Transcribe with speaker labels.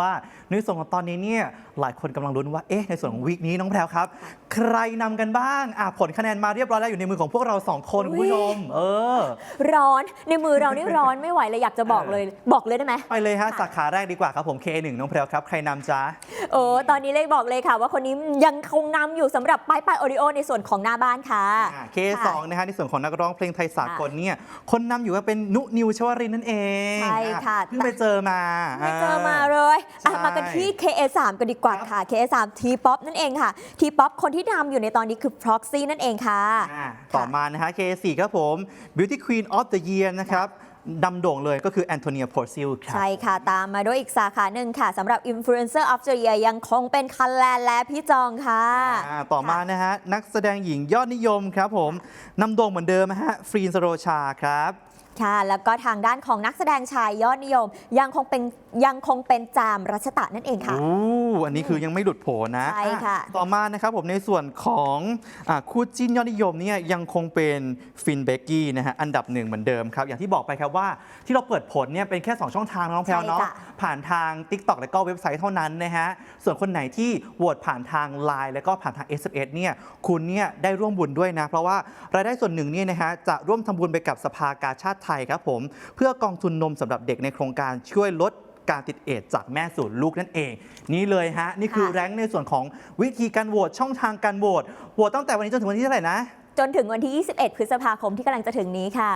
Speaker 1: ว่าในส่วนของตอนนี้เนี่ยหลายคนกำลังลุ้นว่าเอ๊ะในส่วนของวีคนี้น้องแพรวครับ ใครนำกันบ้างอะผลคะแนนมาเรียบร้อยแล้วอยู่ในมือของพวกเราสองคน
Speaker 2: อุ๊ย
Speaker 1: คุณผู้ชมเออ
Speaker 2: ร้อนในมือเรานี่ร้อนไม่ไหวเลยอยากจะบอกเลยบอกเลยได้ไหม
Speaker 1: ไปเลยฮะสาขาแรกดีกว่าครับผม K1 น้องแพรวครับ ใครนำจ้า
Speaker 2: โอ้ตอนนี้เลขบอกเลยค่ะ ว่าคนนี้ยังคงนำอยู่สำหรับป้ายป้ายโอริโอในส่วนของหน้าบ้านค่ะ
Speaker 1: K2 นะฮะในส่วนของนักร้องเพลงไทยสากลเนี่ยคนนำอยู่ก็เป็นนุนิวชวรินทร์นั่นเอง
Speaker 2: ใช่ค่ะ
Speaker 1: อ่เพิ่งไปเจอมา
Speaker 2: ไม่เจอมาเลย อะ
Speaker 1: ใช่
Speaker 2: มากันที่ KA3 กันดีกว่าค่ะ KA3 T-POP นั่นเองค่ะ T-POP คนที่นำอยู่ในตอนนี้คือ Proxy นั่นเองค่ะ
Speaker 1: อ่าต่อมานะฮะ K4 ครับผม Beauty Queen of the Year นะครับดำโด่งเลยก็คือแอนโทเนียโพซิลครับ
Speaker 2: ใช่ค่ะ ตามมาด้วยอีกสาขาหนึ่งค่ะสำหรับ Influencer of the Year ยังคงเป็นคันแลนและพี่จองค่ะ
Speaker 1: อ่าต่อมานะฮะ นักแสดงหญิงยอดนิยมครับผมนำโด่งเหมือนเดิมนะฮะฟรีนสโรชาครับ
Speaker 2: ค่ะ แล้วก็ทางด้านของนักแสดงชายยอดนิยม ยังคงเป็นยังคงเป็นจามรัชตะนั่นเองค่ะ
Speaker 1: โอ้ อันนี้คือยังไม่หลุดโผนะ
Speaker 2: ใช่ค่ะ
Speaker 1: อ่ต่อมานะครับผมในส่วนของอาคู่จิ้นยอดนิยมเนี่ยยังคงเป็นฟินเบกกี้นะฮะอันดับหนึ่งเหมือนเดิมครับ อย่างที่บอกไปครับว่าที่เราเปิดผลเนี่ยเป็นแค่ 2 ช่องทางนะน้องแพลวเนาะ
Speaker 2: ใช่ค่ะ
Speaker 1: ผ่านทาง TikTok และก็เว็บไซต์เท่านั้นนะฮะ ส่วนคนไหนที่โหวตผ่านทาง Line แล้วก็ผ่านทาง SMS เนี่ย คุณเนี่ยได้ร่วมบุญด้วยนะ เพราะว่ารายได้ส่วนหนึ่งเนี่ยนะฮะจะร่วมทำบุญไปกับสภากาชาติไทยครับผม เพื่อกองทุนนมสำหรับเด็กในโครงการช่วยลด การติดเอดส์จากแม่สู่ลูกนั่นเอง นี่เลยฮะ นี่คือ
Speaker 2: ค่ะ
Speaker 1: แรงค์ในส่วนของวิธีการโหวตช่องทางการโหวตโหวตตั้งแต่วันนี้จนถึงวันที่เท่าไหร่นะ
Speaker 2: จนถึงวันที่ 21 พฤษภาคมที่กำลังจะถึงนี้ค่ะ